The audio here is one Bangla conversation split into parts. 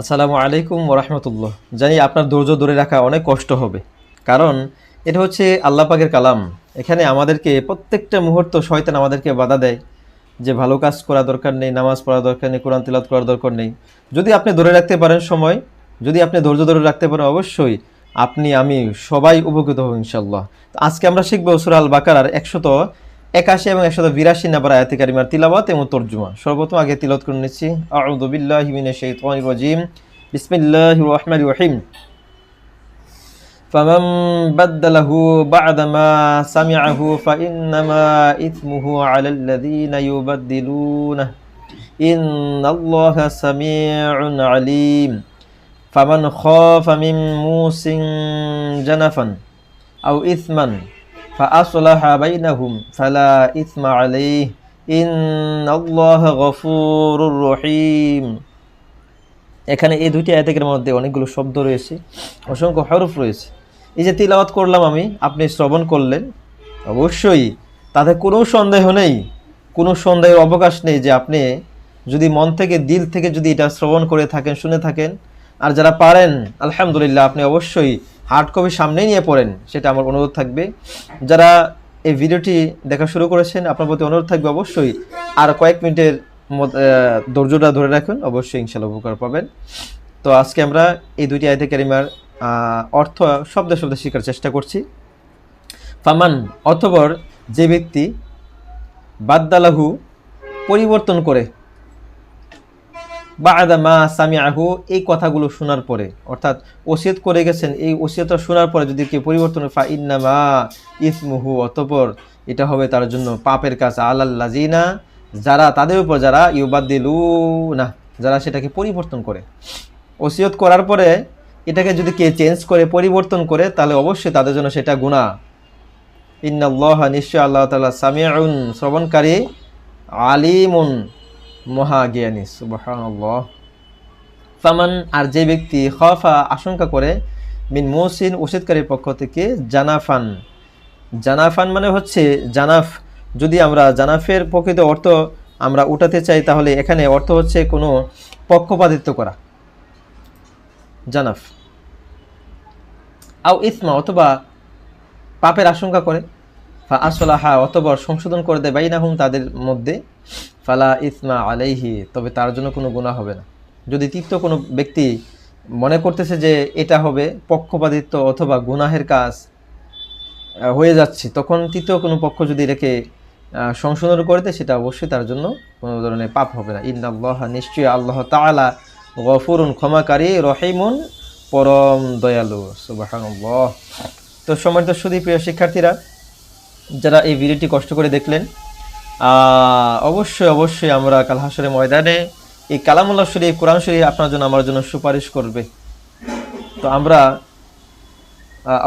আসসালামু আলাইকুম ওরহমতুল্লাহ জানি আপনার ধৈর্য ধরে রাখা অনেক কষ্ট হবে। কারণ এটা হচ্ছে আল্লাহ পাকের কালাম। এখানে আমাদেরকে প্রত্যেকটা মুহূর্ত শয়তান আমাদেরকে বাধা দেয় যে ভালো কাজ করা দরকার নেই, নামাজ পড়া দরকার নেই, কোরআন তিলাত করার দরকার নেই। যদি আপনি ধরে রাখতে পারেন সময়, যদি আপনি ধৈর্য ধরে রাখতে পারেন অবশ্যই আপনি, আমি সবাই উপকৃত হব ইনশাল্লাহ আজকে আমরা শিখব সুরা আল বাকারার একশত একাশি এবং একশত বিরাশি নাম্বার আয়াতি কারিমার তিলাবাত এবং তর্জুমা সর্বপ্রথম আগে তিলত করে নিচ্ছি আউযু বিল্লাহি মিনাশ শাইতানির রাজিম বিসমিল্লাহির রহমানির রহিম فمن بدله بعد ما سمعه فإنما إثمه على الذين يبدلونه إن الله سميع عليم فمن خاف من موس جنفا أو إثما فأصلح بينهم فلا إثم عليه إن الله غفور رحيم এখানে এই দুটি আয়াতের মধ্যে অনেকগুলো শব্দ রয়েছে অসংখ্য হরফ রয়েছে এই যে তিলাওয়াত করলাম আমি আপনি শ্রবণ করলেন অবশ্যই তাতে কোনো সন্দেহ নেই কোনো সন্দেহের অবকাশ নেই যে আপনি যদি মন থেকে দিল থেকে যদি এটা শ্রবণ করে থাকেন শুনে থাকেন আর যারা পারেন আলহামদুলিল্লাহ আপনি অবশ্যই হার্ড কপি সামনেই নিয়ে পড়েন সেটা আমার অনুরোধ থাকবে। যারা এই ভিডিওটি দেখা শুরু করেছেন আপনার প্রতি অনুরোধ থাকবে অবশ্যই আর কয়েক মিনিটের ধৈর্যটা ধরে রাখুন অবশ্যই ইনশাল্লাহ উপকার পাবেন। তো আজকে আমরা এই দুইটি আয়তে কারিমার আহ, অর্থ শব্দ শব্দ শেখার চেষ্টা করছি। ফামান অথবর যে ব্যক্তি বাদ্দালাহু পরিবর্তন করে বা আদা মা আহু এই কথাগুলো শোনার পরে, অর্থাৎ ওসিয়ত করে গেছেন, এই ওসিয়তটা শোনার পরে যদি কেউ পরিবর্তন ফা ইন্নামা ইসমুহু, অতপর এটা হবে তার জন্য পাপের কাজ আল্লাহ যারা তাদের উপর যারা ইউবাদ্দিলু না যারা সেটাকে পরিবর্তন করে। ওসিয়ত করার পরে এটাকে যদি কে চেঞ্জ করে, পরিবর্তন করে, তাহলে অবশ্যই তাদের জন্য সেটা গুণা ইন্নাল্লাহ নিশ্চয় আল্লাহ তাআলা সামিউন, শ্রবণকারী, আলিমুন। মহাজ্ঞানী, সুবহানাল্লাহ। ফামান, আর যে ব্যক্তি খফা, আশঙ্কা করে, মিন মুহসিন ওষুধকারীর পক্ষ থেকে জানাফান। জানাফান মানে হচ্ছে জানাফ। যদি আমরা জানাফের প্রকৃত অর্থ আমরা উঠাতে চাই, তাহলে এখানে অর্থ হচ্ছে কোনো পক্ষপাতিত্ব করা। জানাফ। আও ইসমা, অথবা পাপের আশঙ্কা করে। ফা আসলাহা অথবা সংশোধন করে দেয় বাইনা হুম তাদের মধ্যে। ফালা ইসমা আলাইহি, তবে তার জন্য কোনো গুণা হবে না। যদি তৃতীয় কোনো ব্যক্তি মনে করতেছে যে এটা হবে পক্ষপাতিত্ব অথবা গুনাহের কাজ হয়ে যাচ্ছে, তখন তৃতীয় কোনো পক্ষ যদি রেখে সংশোধন করে দেয়, সেটা অবশ্যই তার জন্য কোনো ধরনের পাপ হবে না। ইন্নাল্লাহ নিশ্চয়ই আল্লাহ তাআলা গফুরুন, ক্ষমাকারী, রহিমুন, পরম দয়ালু। সুবহানাল্লাহ। তো সম্মানিত সুদী প্রিয় শিক্ষার্থীরা যারা এই ভিডিওটি কষ্ট করে দেখলেন অবশ্যই অবশ্যই আমরা কাল হাসরের ময়দানে এই কালামুল্লাহ শরীফ, কোরআন শরীফ আপনার জন্য, আমার জন্য সুপারিশ করবে। তো আমরা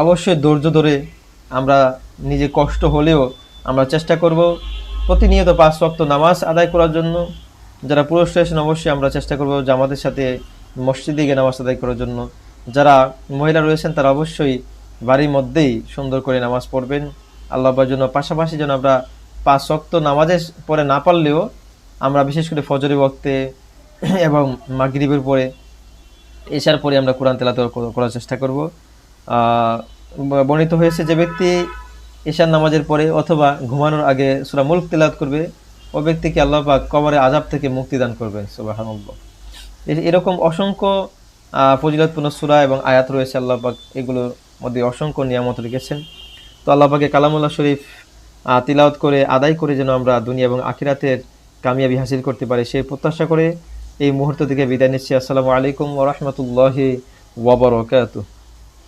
অবশ্যই ধৈর্য ধরে আমরা নিজে কষ্ট হলেও আমরা চেষ্টা করব প্রতিনিয়ত পাঁচ ওয়াক্ত নামাজ আদায় করার জন্য। যারা পুরুষ রয়েছেন, অবশ্যই আমরা চেষ্টা করব জামাতের সাথে মসজিদে গিয়ে নামাজ আদায় করার জন্য। যারা মহিলা রয়েছেন, তারা অবশ্যই বাড়ির মধ্যেই সুন্দর করে নামাজ পড়বেন। আল্লাহর জন্য। পাশাপাশি যেন আমরা পাঁচ শক্ত নামাজের পরে না পারলেও আমরা বিশেষ করে ফজরি বক্তে এবং মাগরিবের পরে, এশার পরে আমরা কোরআন তেলাত করার চেষ্টা করব। বর্ণিত হয়েছে যে ব্যক্তি ঈশান নামাজের পরে অথবা ঘুমানোর আগে সুরা মুলক তেলাত করবে, ও ব্যক্তিকে আল্লাহ পাক কবরে আজাব থেকে মুক্তি দান করবেন। সুবহানাল্লাহ। এরকম অসংখ্য ফজিলতপূর্ণ সুরা এবং আয়াত রয়েছে আল্লাহ পাক এগুলোর মধ্যে অসংখ্য নিয়ামত রেখেছেন। তো আল্লাহকে কালামুল্লাহ শরীফ তিলাওত করে, আদায় করে যেন আমরা দুনিয়া এবং আখিরাতের কামিয়াবি হাসিল করতে পারি, সেই প্রত্যাশা করে এই মুহূর্ত থেকে বিদায় নিচ্ছি। আসসালামু আলাইকুম ওরহমতুল্লাহি ওবরকাতুহ